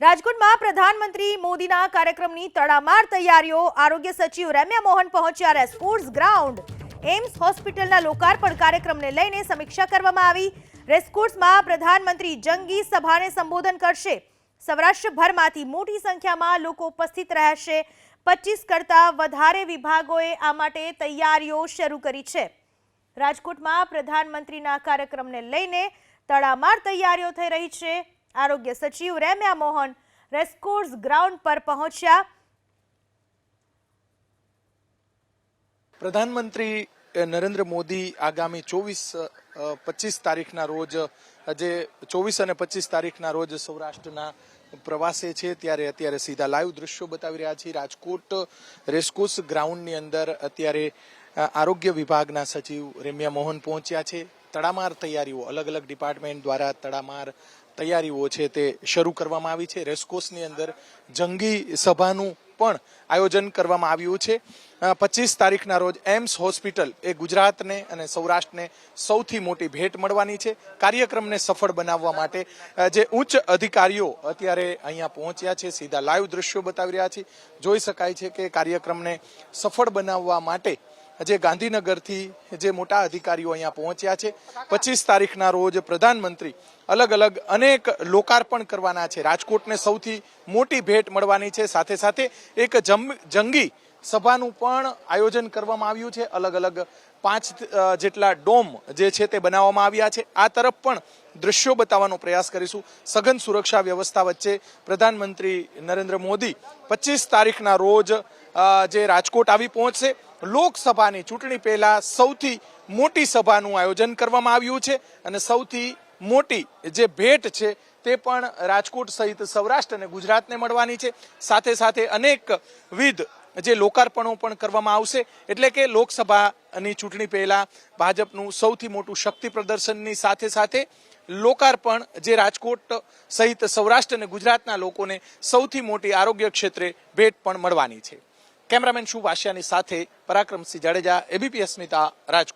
રાજકોટમાં પ્રધાનમંત્રી મોદીના કાર્યક્રમની તડામાર તૈયારીઓ આરોગ્ય સચિવ રેમ્યા મોહન પહોંચ્યા રેસ્કોર્સ ગ્રાઉન્ડ, એમ્સ હોસ્પિટલના લોકાર્પણ કાર્યક્રમને લઈને સમીક્ષા કરવામાં આવી. રેસકોર્ટ્સમાં પ્રધાનમંત્રી જંગી સભાને સંબોધન કરશે. સૌરાષ્ટ્રભરમાંથી મોટી સંખ્યામાં લોકો ઉપસ્થિત રહેશે. પચીસ કરતાં વધારે વિભાગોએ આ માટે તૈયારીઓ શરૂ કરી છે. રાજકોટમાં પ્રધાનમંત્રીના કાર્યક્રમને લઈને તડામાર તૈયારીઓ થઈ રહી છે. આરોગ્ય સચિવ રેમ્યા મોહન રેસ્કોર્સ ગ્રાઉન્ડ પર પહોંચ્યા. પ્રધાનમંત્રી નરેન્દ્ર મોદી આગામી ચોવીસ પચીસ તારીખના રોજ, જે ચોવીસ અને પચીસ તારીખના રોજ સૌરાષ્ટ્રના પ્રવાસે છે, ત્યારે અત્યારે સીધા લાઈવ દ્રશ્યો બતાવી રહ્યા છીએ. રાજકોટ રેસ્કોર્સ ગ્રાઉન્ડની અંદર અત્યારે આરોગ્ય વિભાગના સચિવ રેમ્યા મોહન પહોંચ્યા છે. તડામાર તૈયારીઓ અલગ અલગ ડિપાર્ટમેન્ટ દ્વારા તડામાર તૈયારીઓ છે તે શરૂ કરવામાં આવી છે. રેસકોર્સની અંદર જંગી સભાનું પણ આયોજન કરવામાં આવ્યું છે. પચીસ તારીખના રોજ એમ્સ હોસ્પિટલ એ ગુજરાતને અને સૌરાષ્ટ્રને સૌથી મોટી ભેટ મળવાની છે. કાર્યક્રમને સફળ બનાવવા માટે જે ઉચ્ચ અધિકારીઓ અત્યારે અહીંયા પહોંચ્યા છે, સીધા લાઈવ દ્રશ્યો બતાવી રહ્યા છે. જોઈ શકાય છે કે કાર્યક્રમને સફળ બનાવવા માટે જે ગાંધીનગરથી જે મોટા અધિકારીઓ અહીંયા પહોંચ્યા છે. પચીસ તારીખના રોજ પ્રધાનમંત્રી અલગ અલગ અનેક લોકાર્પણ કરવાના છે. રાજકોટને સૌથી મોટી ભેટ મળવાની છે. સાથે સાથે એક જંગી સભાનું પણ આયોજન કરવામાં આવ્યું છે. અલગ અલગ પાંચ જેટલા ડોમ જે છે તે બનાવવામાં આવ્યા છે. આ તરફ પણ દ્રશ્યો બતાવવાનો પ્રયાસ કરીશું. સઘન સુરક્ષા વ્યવસ્થા વચ્ચે પ્રધાનમંત્રી નરેન્દ્ર મોદી પચીસ તારીખના રોજ જે રાજકોટ આવી પહોંચશે. લોકસભાની ચૂંટણી પહેલા સૌથી મોટી સભાનું આયોજન કરવામાં આવ્યું છે અને સૌથી મોટી જે ભેટ છે તે પણ રાજકોટ સહિત સૌરાષ્ટ્ર અને ગુજરાતને મળવાની છે. સાથે સાથે અનેક વિધ જે લોકાર્પણો પણ કરવામાં આવશે. એટલે કે લોકસભાની ચૂંટણી પહેલા ભાજપનું સૌથી મોટું શક્તિ પ્રદર્શનની સાથે સાથે લોકાર્પણ જે રાજકોટ સહિત સૌરાષ્ટ્ર અને ગુજરાતના લોકોને સૌથી મોટી આરોગ્ય ક્ષેત્રે ભેટ પણ મળવાની છે. કેમેરામેન શુભ આશિયાની સાથે પરાક્રમસિંહ જાડેજા એબીપી અસ્મિતા રાજકોટ.